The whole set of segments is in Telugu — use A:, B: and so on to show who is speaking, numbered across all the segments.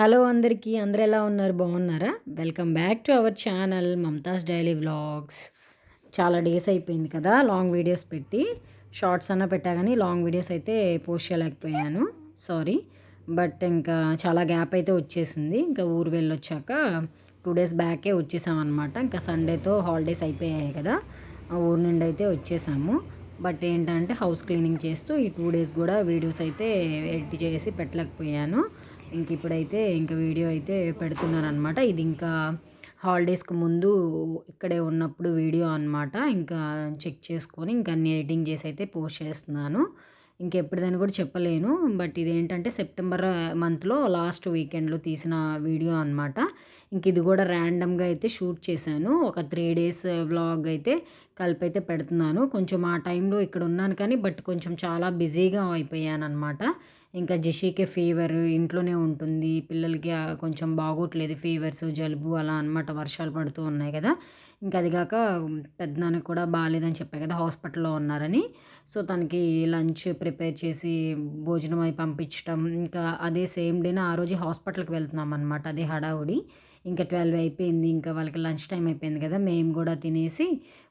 A: హలో అందరికీ అందరు ఎలా ఉన్నారు? బాగున్నారా? Welcome back to our channel Mamatha's daily vlogs. చాలా డేస్ అయిపోయింది కదా లాంగ్ వీడియోస్ పెట్టి. షార్ట్స్ అన్న పెట్టా కానీ లాంగ్ వీడియోస్ అయితే పోస్ట్ చేయలేకపోయాను. సారీ. బట్ ఇంకా చాలా గ్యాప్ అయితే వచ్చేసింది. ఇంకా ఊరు వెళ్ళొచ్చాక టూ డేస్ బ్యాకే వచ్చేసామన్నమాట. ఇంకా సండేతో హాలిడేస్ అయిపోయాయి కదా ఆ ఊరు నుండి అయితే వచ్చేసాము. బట్ ఏంటంటే హౌస్ క్లీనింగ్ చేస్తూ ఈ టూ డేస్ కూడా వీడియోస్ అయితే ఎడిట్ చేసి పెట్టలేకపోయాను. ఇంక ఇప్పుడైతే ఇంకా వీడియో అయితే పెడుతున్నాను అనమాట ఇది ఇంకా హాలిడేస్కి ముందు ఇక్కడే ఉన్నప్పుడు వీడియో అనమాట ఇంకా చెక్ చేసుకొని ఇంకా అన్ని ఎడిటింగ్ చేసి అయితే పోస్ట్ చేస్తున్నాను. ఇంకెప్పుడుదని కూడా చెప్పలేను. బట్ ఇదేంటంటే సెప్టెంబర్ మంత్లో లాస్ట్ వీకెండ్లో తీసిన వీడియో అనమాట ఇంక ఇది కూడా ర్యాండమ్గా అయితే షూట్ చేశాను. ఒక త్రీ డేస్ వ్లాగ్ అయితే కలిపి అయితే పెడుతున్నాను. కొంచెం ఆ టైంలో ఇక్కడ ఉన్నాను కానీ బట్ కొంచెం చాలా బిజీగా అయిపోయాను అనమాట ఇంకా జెషీకి ఫీవర్ ఇంట్లోనే ఉంటుంది. పిల్లలకి కొంచెం బాగోట్లేదు ఫీవర్స్ జలుబు అలా అనమాట వర్షాలు పడుతూ ఉన్నాయి కదా. ఇంకా అది కాక పెద్దనాన్నకి కూడా బాగాలేదని చెప్పాయి కదా హాస్పిటల్లో ఉన్నారని. సో తనకి లంచ్ ప్రిపేర్ చేసి భోజనం అయి పంపించడం ఇంకా అదే సేమ్ డేన ఆ రోజు హాస్పిటల్కి వెళ్తున్నాం అనమాట అదే హడావుడి. ఇంకా ట్వెల్వ్ అయిపోయింది ఇంకా వాళ్ళకి లంచ్ టైం అయిపోయింది కదా మేము కూడా తినేసి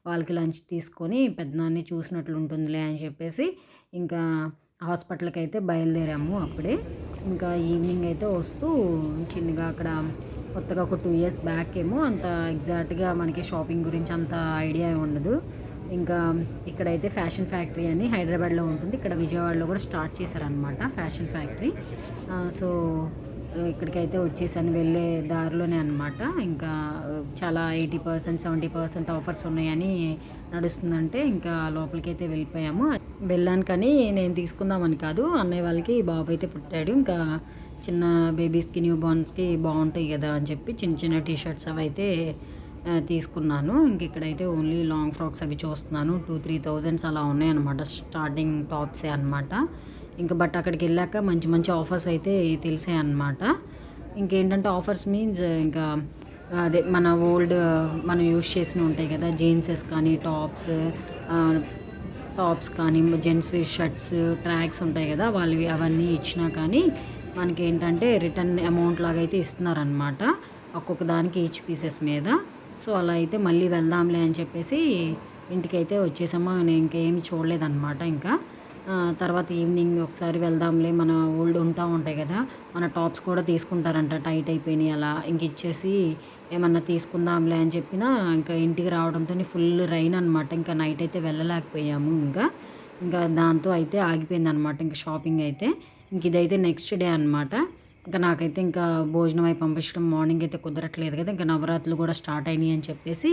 A: వాళ్ళకి లంచ్ తీసుకొని పెద్దనాన్ని చూసినట్లు ఉంటుందిలే అని చెప్పేసి ఇంకా హాస్పిటల్కి అయితే బయలుదేరాము అప్పుడే. ఇంకా ఈవినింగ్ అయితే వస్తూ చిన్నగా అక్కడ కొత్తగా ఒక టూ ఇయర్స్ బ్యాక్ ఏమో అంత ఎగ్జాక్ట్గా మనకి షాపింగ్ గురించి అంత ఐడియా ఉండదు. ఇంకా ఇక్కడైతే ఫ్యాషన్ ఫ్యాక్టరీ అని హైదరాబాద్లో ఉంటుంది. ఇక్కడ విజయవాడలో కూడా స్టార్ట్ చేశారనమాట ఫ్యాషన్ ఫ్యాక్టరీ. సో ఇక్కడికైతే వచ్చేసాను వెళ్ళే దారిలోనే అనమాట ఇంకా చాలా eighty percent seventy percent offers ఉన్నాయని నడుస్తుందంటే ఇంకా లోపలికైతే వెళ్ళిపోయాము. వెళ్ళాను కానీ నేను తీసుకుందామని కాదు అన్నయ్య వాళ్ళకి బాబు అయితే పుట్టాడు. ఇంకా చిన్న బేబీస్కి న్యూ బార్న్స్కి బాగుంటాయి కదా అని చెప్పి చిన్న చిన్న టీషర్ట్స్ అవి అయితే తీసుకున్నాను. ఇంక ఇక్కడైతే ఓన్లీ లాంగ్ ఫ్రాక్స్ అవి చూస్తున్నాను. టూ త్రీ థౌజండ్స్ అలా ఉన్నాయన్నమాట స్టార్టింగ్ టాప్సే అనమాట ఇంకా బట్ అక్కడికి వెళ్ళాక మంచి మంచి ఆఫర్స్ అయితే తెలిసాయి అనమాట ఇంకేంటంటే ఆఫర్స్ మీన్స్ ఇంకా అదే మన ఓల్డ్ మనం యూస్ చేసిన ఉంటాయి కదా జీన్సెస్ కానీ టాప్స్ టాప్స్ కానీ జెంట్స్ షర్ట్స్ ట్రాక్స్ ఉంటాయి కదా వాళ్ళవి అవన్నీ ఇచ్చినా కానీ మనకి ఏంటంటే రిటర్న్ అమౌంట్ లాగా అయితే ఇస్తున్నారనమాట ఒక్కొక్క దానికి ఈచ్ పీసెస్ మీద. సో అలా అయితే మళ్ళీ వెళ్దాంలే అని చెప్పేసి ఇంటికైతే వచ్చేసామా. నేను ఇంకేమి చూడలేదన్నమాట ఇంకా. తర్వాత ఈవినింగ్ ఒకసారి వెళ్దాంలే మన ఓల్డ్ ఉంటా ఉంటాయి కదా మన టాప్స్ కూడా తీసుకుంటారంట టైట్ అయిపోయినాయి అలా ఇంక ఇచ్చేసి ఏమన్నా తీసుకుందాంలే అని చెప్పినా ఇంకా ఇంటికి రావడంతో ఫుల్ రైన్ అనమాట ఇంకా నైట్ అయితే వెళ్ళలేకపోయాము ఇంకా. ఇంకా దాంతో అయితే ఆగిపోయింది అనమాట ఇంకా షాపింగ్ అయితే. ఇంక ఇదైతే నెక్స్ట్ డే అనమాట ఇంకా నాకైతే ఇంకా భోజనం అయి పంపించడం మార్నింగ్ అయితే కుదరట్లేదు కదా ఇంకా నవరాత్రులు కూడా స్టార్ట్ అయినాయి అని చెప్పేసి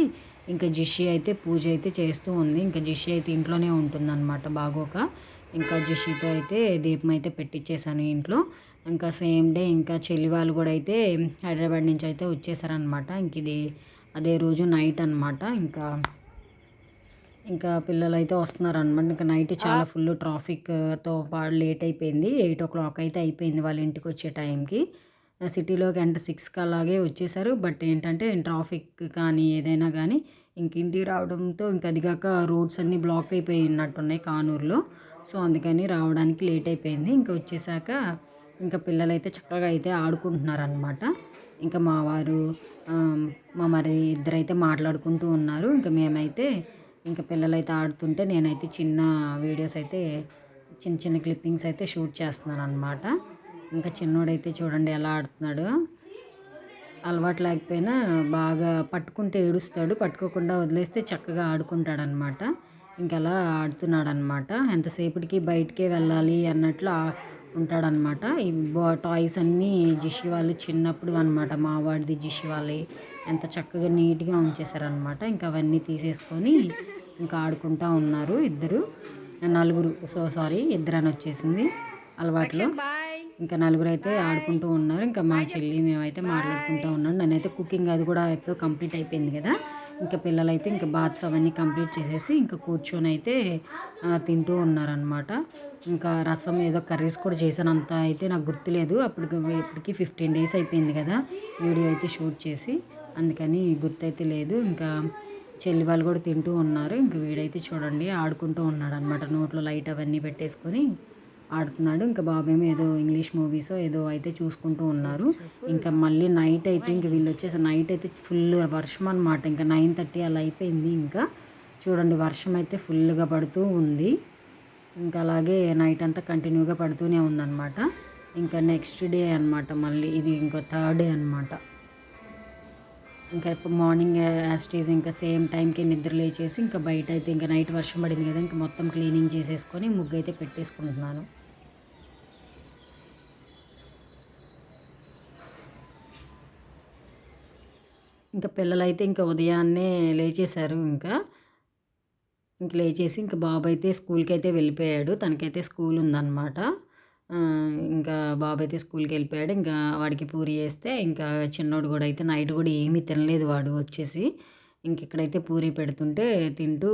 A: ఇంకా జిషి అయితే పూజ అయితే చేస్తూ ఉంది ఇంకా జిషి అయితే ఇంట్లోనే ఉంటుందన్నమాట బాగోక. ఇంకా జిషితో అయితే దీపం అయితే పెట్టించేసాను ఇంట్లో. ఇంకా సేమ్ డే ఇంకా చెల్లి వాళ్ళు కూడా అయితే హైదరాబాద్ నుంచి అయితే వచ్చేసారనమాట ఇంక ఇది అదే రోజు నైట్ అనమాట ఇంకా ఇంకా పిల్లలు అయితే వస్తున్నారనమాట ఇంకా నైట్ చాలా ఫుల్ ట్రాఫిక్తో పాటు లేట్ అయిపోయింది. ఎయిట్ ఓ క్లాక్ అయితే అయిపోయింది వాళ్ళ ఇంటికి వచ్చే టైంకి. సిటీలోకి అంటే సిక్స్కి అలాగే వచ్చేసారు. బట్ ఏంటంటే ట్రాఫిక్ కానీ ఏదైనా కానీ ఇంక ఇంటికి రావడంతో ఇంకా అదిగాక రోడ్స్ అన్నీ బ్లాక్ అయిపోయి ఉన్నట్టున్నాయి కానూరులో. సో అందుకని రావడానికి లేట్ అయిపోయింది. ఇంకా వచ్చేసాక ఇంకా పిల్లలైతే చక్కగా అయితే ఆడుకుంటున్నారనమాట ఇంకా మా వారు మా మరి ఇద్దరైతే మాట్లాడుకుంటూ ఉన్నారు. ఇంకా మేమైతే ఇంకా పిల్లలైతే ఆడుతుంటే నేనైతే చిన్న వీడియోస్ అయితే చిన్న చిన్న క్లిప్పింగ్స్ అయితే షూట్ చేస్తున్నాను అనమాట ఇంకా చిన్నోడైతే చూడండి ఎలా ఆడుతున్నాడు. అలవాటు లేకపోయినా బాగా పట్టుకుంటే ఏడుస్తాడు. పట్టుకోకుండా వదిలేస్తే చక్కగా ఆడుకుంటాడనమాట ఇంకలా ఆడుతున్నాడు అనమాట ఎంతసేపటికి బయటికే వెళ్ళాలి అన్నట్లు ఉంటాడనమాట. ఈ బా టాయ్స్ అన్నీ జిషి వాళ్ళు చిన్నప్పుడు అనమాట మా వాడిది జిషి వాళ్ళే. ఎంత చక్కగా నీట్గా ఉంచేశారనమాట. ఇంకా అవన్నీ తీసేసుకొని ఇంకా ఆడుకుంటూ ఉన్నారు ఇద్దరు. నలుగురు సో సారీ ఇద్దరు అని వచ్చేసింది అలవాట్లో. ఇంకా నలుగురు అయితే ఆడుకుంటూ ఉన్నారు. ఇంకా మా చెల్లి మేమైతే మాట్లాడుకుంటూ ఉన్నాం. నేనైతే కుకింగ్ అది కూడా ఎప్పుడు కంప్లీట్ అయిపోయింది కదా. ఇంకా పిల్లలైతే ఇంకా బాత్స్ అవన్నీ కంప్లీట్ చేసేసి ఇంకా కూర్చొని అయితే తింటూ ఉన్నారనమాట ఇంకా రసం ఏదో కర్రీస్ కూడా చేశాను అంత అయితే నాకు గుర్తులేదు. అప్పుడు ఇప్పటికి ఫిఫ్టీన్ డేస్ అయిపోయింది కదా వీడియో అయితే షూట్ చేసి. అందుకని గుర్తైతే లేదు. ఇంకా చెల్లి వాళ్ళు కూడా తింటూ ఉన్నారు. ఇంకా వీడైతే చూడండి ఆడుకుంటూ ఉన్నాడు అనమాట నోట్లో లైట్ అవన్నీ పెట్టేసుకొని. ఆడుతున్నాడు. ఇంకా బాబేమో ఏదో ఇంగ్లీష్ మూవీస్ ఏదో అయితే చూసుకుంటూ ఉన్నారు. ఇంకా మళ్ళీ నైట్ అయితే ఇంక వీళ్ళు వచ్చేసి నైట్ అయితే ఫుల్ వర్షం అనమాట ఇంకా నైన్ థర్టీ అలా అయిపోయింది ఇంకా. చూడండి వర్షం అయితే ఫుల్గా పడుతూ ఉంది. ఇంకా అలాగే నైట్ అంతా కంటిన్యూగా పడుతూనే ఉందన్నమాట. ఇంకా నెక్స్ట్ డే అనమాట మళ్ళీ. ఇది ఇంకో థర్డ్ డే అనమాట ఇంకా ఇప్పుడు మార్నింగ్ యాస్టీజ్ ఇంకా సేమ్ టైంకి నిద్ర లేచేసి ఇంకా బయట అయితే ఇంకా నైట్ వర్షం పడింది కదా ఇంకా మొత్తం క్లీనింగ్ చేసేసుకొని ముగ్గు అయితే పెట్టేసుకుంటున్నాను. ఇంకా పిల్లలైతే ఇంకా ఉదయాన్నే లేచేశారు ఇంకా. ఇంక లేచేసి ఇంకా బాబు అయితే స్కూల్కి అయితే వెళ్ళిపోయాడు. తనకైతే స్కూల్ ఉందన్నమాట. ఇంకా బాబు అయితే స్కూల్కి వెళ్ళిపోయాడు. ఇంకా వాడికి పూరి వేస్తే ఇంకా చిన్నోడు కూడా అయితే నైట్ కూడా ఏమీ తినలేదు వాడు వచ్చేసి. ఇంక ఇక్కడైతే పూరి పెడుతుంటే తింటూ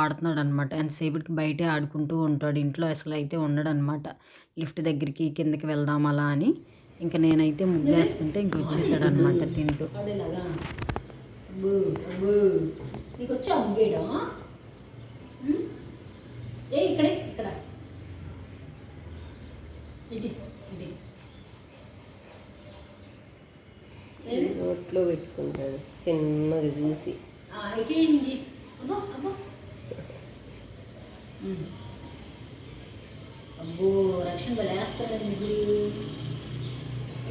A: ఆడుతున్నాడు అనమాట ఎంతసేపటికి బయటే ఆడుకుంటూ ఉంటాడు. ఇంట్లో అసలు అయితే ఉండడు అనమాట లిఫ్ట్ దగ్గరికి కిందకి వెళ్దాం అలా అని. ఇంకా నేనైతే ముగ్గేస్తుంటే ఇంక వచ్చేసాడు అనమాట తింటూ ఇక్కడే ఇక్కడ. ఇది ఇది.
B: నోట్లో పెట్టుకుంటాడు చిన్నగా చూసి.
A: అబ్బో రక్షణ వెళ్ళేస్తాడు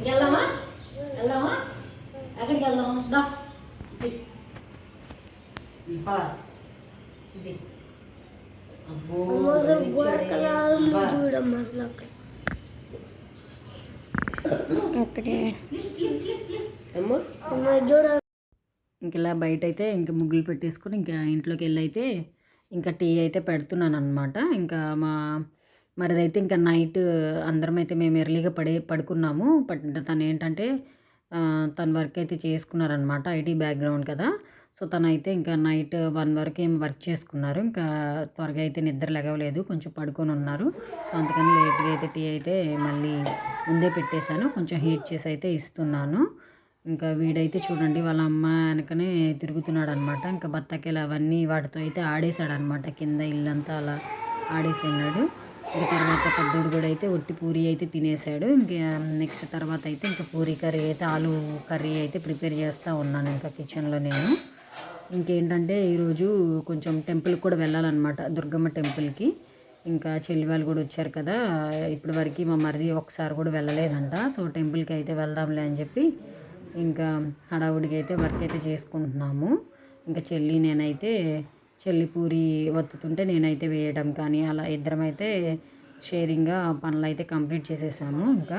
A: ఇంకెళ్దామా వెళ్దామా ఎక్కడికి వెళ్దాం? దా. ఇది. అబ్బో ఇలా బయట అయితే ఇంక ముగ్గులు పెట్టేసుకొని ఇంకా ఇంట్లోకి వెళ్ళి అయితే ఇంకా టీ అయితే పెడుతున్నాను అనమాట ఇంకా మా మరిదైతే ఇంకా నైట్ అందరం అయితే మేము ఎర్లీగా పడే పడుకున్నాము. బట్ తను ఏంటంటే తను తన వర్క్ అయితే చేసుకున్నారనమాట ఐటీ బ్యాక్గ్రౌండ్ కదా. సో తనైతే ఇంకా నైట్ వన్ వరకు ఏం వర్క్ చేసుకున్నారు. ఇంకా త్వరగా అయితే నిద్ర లెగవలేదు కొంచెం పడుకొని ఉన్నారు. సో అందుకని లేట్గా అయితే టీ అయితే మళ్ళీ ముందే పెట్టేశాను. కొంచెం హీట్ చేసి అయితే ఇస్తున్నాను. ఇంకా వీడైతే చూడండి వాళ్ళ అమ్మ వెనకనే తిరుగుతున్నాడు అనమాట ఇంకా బత్తాకాయలు అవన్నీ వాటితో అయితే ఆడేశాడు అనమాట కింద ఇల్లంతా అలా ఆడేసినాడు ఇంకా తర్వాత పెద్దోడు కూడా అయితే ఒట్టి పూరి అయితే తినేసాడు. ఇంకా నెక్స్ట్ తర్వాత అయితే ఇంకా పూరి కర్రీ అయితే ఆలు కర్రీ అయితే ప్రిపేర్ చేస్తూ ఉన్నాను ఇంకా కిచెన్లో నేను. ఇంకేంటంటే ఈరోజు కొంచెం టెంపుల్కి కూడా వెళ్ళాలన్నమాట దుర్గమ్మ టెంపుల్కి ఇంకా చెల్లి వాళ్ళు కూడా వచ్చారు కదా ఇప్పటి వరకు మా మరిది ఒకసారి కూడా వెళ్ళలేదంట. సో టెంపుల్కి అయితే వెళ్దాంలే అని చెప్పి ఇంకా హడావుడికి అయితే వర్క్ అయితే చేసుకుంటున్నాము. ఇంకా చెల్లి నేనైతే చెల్లి పూరి వత్తుతుంటే నేనైతే వేయడం కానీ అలా ఇద్దరం అయితే షేరింగ్గా పనులు అయితే కంప్లీట్ చేసేసాము ఇంకా.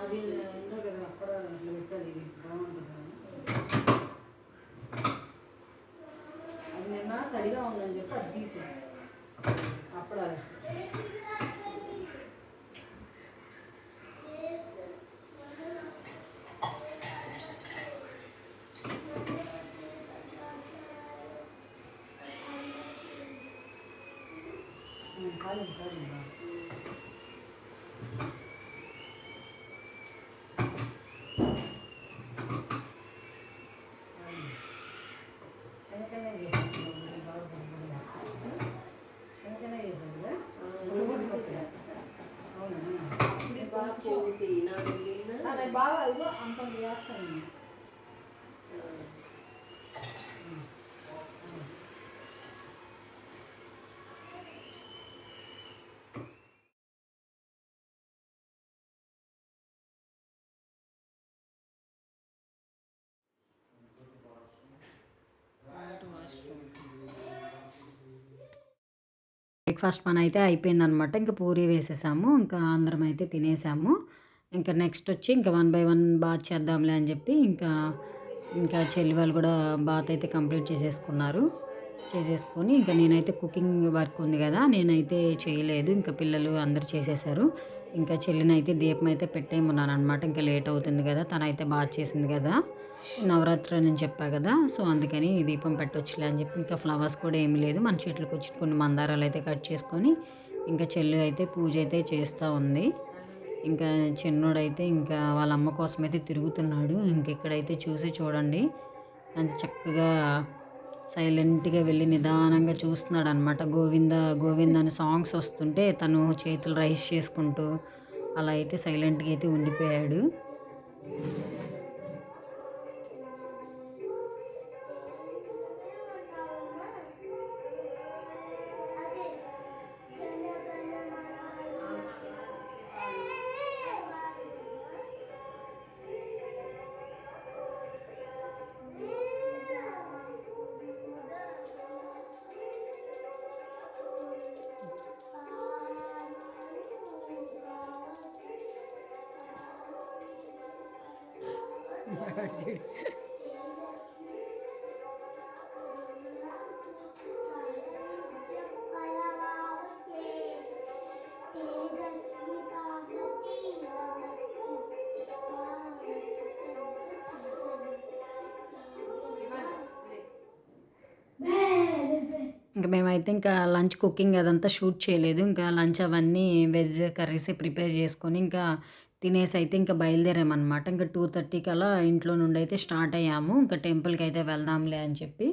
A: అది ఉందో కదా అక్కడ ఇట్లా పెట్టాలి ఇది బాగుంటుంది అని. అది నిన్న తడిగా ఉందని చెప్పి అది తీసాను అప్పుడు కాదు కాదు చిన్న చిన్న చేసాను బాగా బొమ్మలు వేస్తాను చిన్న చిన్న చేసాను కదా బొమ్మలు కొత్తగా అవునా
B: అప్పుడే పోతే నాకు నిన్న
A: అరే బాగా అంత చేస్తాను బ్రేక్ఫాస్ట్ పని అయితే అయిపోయిందనమాట. ఇంకా పూరి వేసేసాము. ఇంకా అందరం అయితే తినేసాము. ఇంకా నెక్స్ట్ వచ్చి ఇంకా వన్ బై వన్ బాత్ చేద్దాంలే అని చెప్పి ఇంకా ఇంకా చెల్లి వాళ్ళు కూడా బాత్ అయితే కంప్లీట్ చేసేసుకున్నారు. చేసేసుకొని ఇంకా నేనైతే కుకింగ్ వర్క్ ఉంది కదా నేనైతే చేయలేదు. ఇంకా పిల్లలు అందరు చేసేసారు. ఇంకా చెల్లినైతే దీపం అయితే పెట్టేయమన్నాను అనమాట ఇంకా లేట్ అవుతుంది కదా తనైతే బాగా చేసింది కదా. నవరాత్రి అని చెప్పా కదా సో అందుకని దీపం పెట్టొచ్చులే అని చెప్పి ఇంకా ఫ్లవర్స్ కూడా ఏమీ లేదు. మన చెట్లకు వచ్చి కొన్ని మందారాలు అయితే కట్ చేసుకొని ఇంకా చెల్లి అయితే పూజ అయితే చేస్తూ ఉంది. ఇంకా చిన్నోడైతే ఇంకా వాళ్ళ అమ్మ కోసం అయితే తిరుగుతున్నాడు. ఇంకెక్కడైతే చూసి చూడండి. అంత చక్కగా సైలెంట్గా వెళ్ళి నిదానంగా చూస్తున్నాడు అనమాట గోవింద గోవింద అని సాంగ్స్ వస్తుంటే తను చేతులు రైస్ చేసుకుంటూ అలా అయితే సైలెంట్గా అయితే ఉండిపోయాడు. మేమైతే ఇంకా లంచ్ కుకింగ్ అదంతా షూట్ చేయలేదు. ఇంకా లంచ్ అవన్నీ వెజ్ కర్రీస్ ప్రిపేర్ చేసుకొని ఇంకా తినేసి అయితే ఇంకా బయలుదేరామన్నమాట. ఇంకా టూ థర్టీకి అలా ఇంట్లో నుండి అయితే స్టార్ట్ అయ్యాము. ఇంకా టెంపుల్కి అయితే వెళ్దాంలే అని చెప్పి.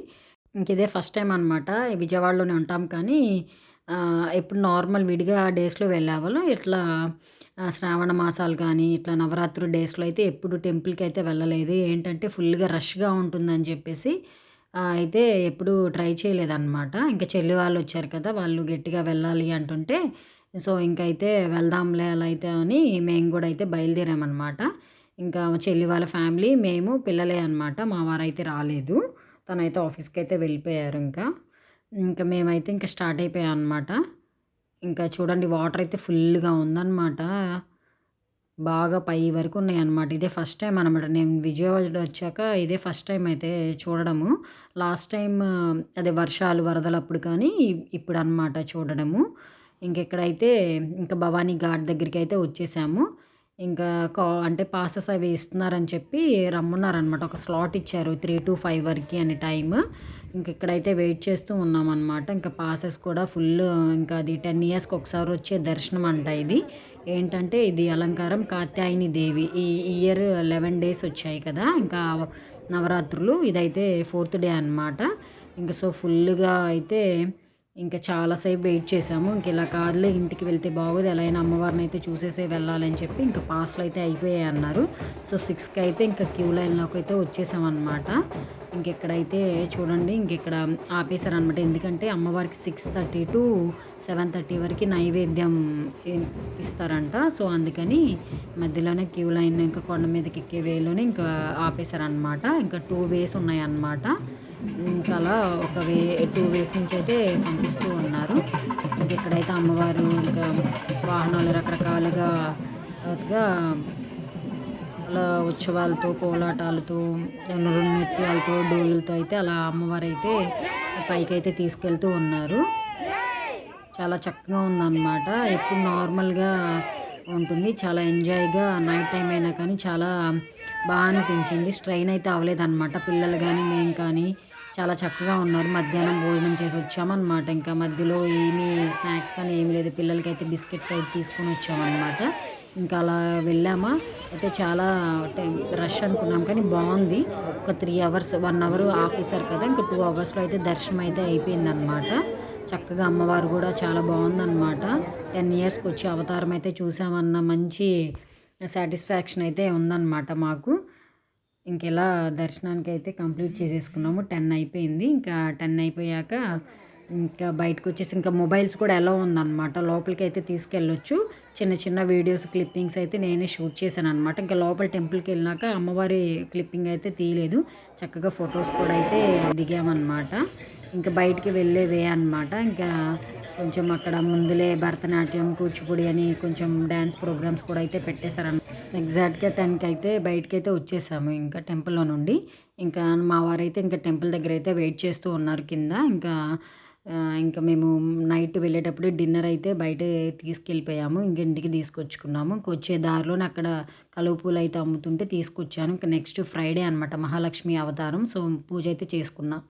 A: ఇంక ఇదే ఫస్ట్ టైం అనమాట విజయవాడలోనే ఉంటాం కానీ ఎప్పుడు నార్మల్ విడిగా డేస్లో వెళ్ళేవాళ్ళం. ఇట్లా శ్రావణ మాసాలు కానీ ఇట్లా నవరాత్రి డేస్లో అయితే ఎప్పుడు టెంపుల్కి అయితే వెళ్ళలేదు. ఏంటంటే ఫుల్గా రష్గా ఉంటుందని చెప్పేసి అయితే ఎప్పుడు ట్రై చేయలేదన్నమాట. ఇంకా చెల్లి వాళ్ళు వచ్చారు కదా వాళ్ళు గట్టిగా వెళ్ళాలి అంటుంటే సో ఇంకైతే వెళ్దాంలే అలా అయితే అని మేము కూడా అయితే బయలుదేరామన్నమాట. ఇంకా చెల్లి వాళ్ళ ఫ్యామిలీ మేము పిల్లలే అనమాట మా వారైతే రాలేదు. తనైతే ఆఫీస్కి అయితే వెళ్ళిపోయారు ఇంకా. ఇంకా మేమైతే ఇంకా స్టార్ట్ అయిపోయాం అనమాట ఇంకా చూడండి వాటర్ అయితే ఫుల్గా ఉందన్నమాట. బాగా పై వరకు ఉన్నాయి అన్నమాట ఇదే ఫస్ట్ టైం అనమాట నేను విజయవాడ వచ్చాక ఇదే ఫస్ట్ టైం అయితే చూడడము. లాస్ట్ టైం అదే వర్షాలు వరదలు అప్పుడు కానీ ఇప్పుడు అన్నమాట చూడడము. ఇంకెక్కడైతే ఇంకా భవానీ ఘాట్ దగ్గరికి అయితే వచ్చేసాము. ఇంకా కా అంటే పాసెస్ అవి ఇస్తున్నారని చెప్పి రమ్మన్నారనమాట ఒక స్లాట్ ఇచ్చారు త్రీ టు ఫైవ్ వరకు అని టైం ఇంక ఇక్కడైతే వెయిట్ చేస్తూ ఉన్నామన్నమాట. ఇంకా పాసెస్ కూడా ఫుల్ ఇంకా అది టెన్ ఇయర్స్కి ఒకసారి వచ్చే దర్శనం అంట ఇది. ఏంటంటే ఇది అలంకారం కాత్యాయని దేవి. ఈ ఇయర్ లెవెన్ డేస్ వచ్చాయి కదా. ఇంకా నవరాత్రులు ఇదైతే ఫోర్త్ డే అనమాట ఇంకా సో ఫుల్గా అయితే ఇంకా చాలాసేపు వెయిట్ చేసాము ఇంక ఇలా కార్లో ఇంటికి వెళ్తే బాగోదు. ఎలా అయినా అమ్మవారిని అయితే చూసేసే వెళ్ళాలని చెప్పి ఇంకా పాస్లు అయితే అయిపోయాయి అన్నారు. సో సిక్స్కి అయితే ఇంకా క్యూ లైన్లోకి అయితే వచ్చేసామన్నమాట. ఇంకెక్కడైతే చూడండి ఇంకెక్కడ ఆపేశారనమాట ఎందుకంటే అమ్మవారికి six thirty to seven thirty వరకు నైవేద్యం ఇస్తారంట. సో అందుకని మధ్యలోనే క్యూ లైన్ ఇంకా కొండ మీదకి ఎక్కే వేలోనే ఇంకా ఆపేశారనమాట ఇంకా టూ వేస్ ఉన్నాయన్నమాట. ఇంకా అలా ఒక వే టూ వేస్ నుంచి అయితే పంపిస్తూ ఉన్నారు. ఇంకా ఇక్కడైతే అమ్మవారు ఇంకా వాహనాలు రకరకాలుగా అలా ఉత్సవాలతో కోలాటాలతో నృత్యాలతో డోలులతో అయితే అలా అమ్మవారు అయితే పైకి అయితే తీసుకెళ్తూ ఉన్నారు. చాలా చక్కగా ఉందన్నమాట. ఎప్పుడు నార్మల్గా ఉంటుంది. చాలా ఎంజాయ్గా నైట్ టైం అయినా కానీ చాలా బాగా అనిపించింది. స్ట్రెయిన్ అయితే అవ్వలేదన్నమాట. పిల్లలు కానీ మేము కానీ చాలా చక్కగా ఉన్నారు. మధ్యాహ్నం భోజనం చేసి వచ్చామన్నమాట. ఇంకా మధ్యలో ఏమీ స్నాక్స్ కానీ ఏమీ లేదు. పిల్లలకైతే బిస్కెట్స్ అయితే తీసుకొని వచ్చామన్నమాట. ఇంకా అలా వెళ్ళామా? అయితే చాలా టైం రష్ అనుకున్నాం కానీ బాగుంది. ఒక త్రీ అవర్స్ వన్ అవర్ ఆపేశారు కదా. ఇంకా టూ అవర్స్లో అయితే దర్శనం అయితే అయిపోయిందనమాట చక్కగా అమ్మవారు కూడా చాలా బాగుందన్నమాట. టెన్ ఇయర్స్కి వచ్చి అవతారం అయితే చూసామన్న మంచి సాటిస్ఫాక్షన్ అయితే ఉందన్నమాట మాకు. ఇంకెలా దర్శనానికి అయితే కంప్లీట్ చేసేసుకున్నాము టెన్ అయిపోయింది. ఇంకా టెన్ అయిపోయాక ఇంకా బయటకు వచ్చేసి ఇంకా మొబైల్స్ కూడా ఎలా ఉందన్నమాట. లోపలికి అయితే తీసుకెళ్ళొచ్చు. చిన్న చిన్న వీడియోస్ క్లిప్పింగ్స్ అయితే నేనే షూట్ చేశాను అనమాట ఇంకా లోపల టెంపుల్కి వెళ్ళినాక అమ్మవారి క్లిప్పింగ్ అయితే తీయలేదు. చక్కగా ఫొటోస్ కూడా అయితే దిగామన్నమాట. ఇంకా బయటికి వెళ్ళేవే అనమాట ఇంకా కొంచెం అక్కడ ముందులే భరతనాట్యం కూచిపూడి అని కొంచెం డ్యాన్స్ ప్రోగ్రామ్స్ కూడా అయితే పెట్టేశారన్న ఎగ్జాక్ట్గా టెన్కి అయితే బయటకి అయితే వచ్చేసాము ఇంకా టెంపుల్లో నుండి. ఇంకా మా వారైతే ఇంకా టెంపుల్ దగ్గర అయితే వెయిట్ చేస్తూ ఉన్నారు కింద. ఇంకా ఇంకా మేము నైట్ వెళ్ళేటప్పుడు డిన్నర్ అయితే బయట తీసుకెళ్ళిపోయాము. ఇంక ఇంటికి తీసుకొచ్చుకున్నాము. ఇంక వచ్చే దారిలోనే అక్కడ కలువ పూలు అయితే అమ్ముతుంటే తీసుకొచ్చాను. ఇంకా నెక్స్ట్ ఫ్రైడే అనమాట మహాలక్ష్మి అవతారం. సో పూజ అయితే చేసుకున్నా.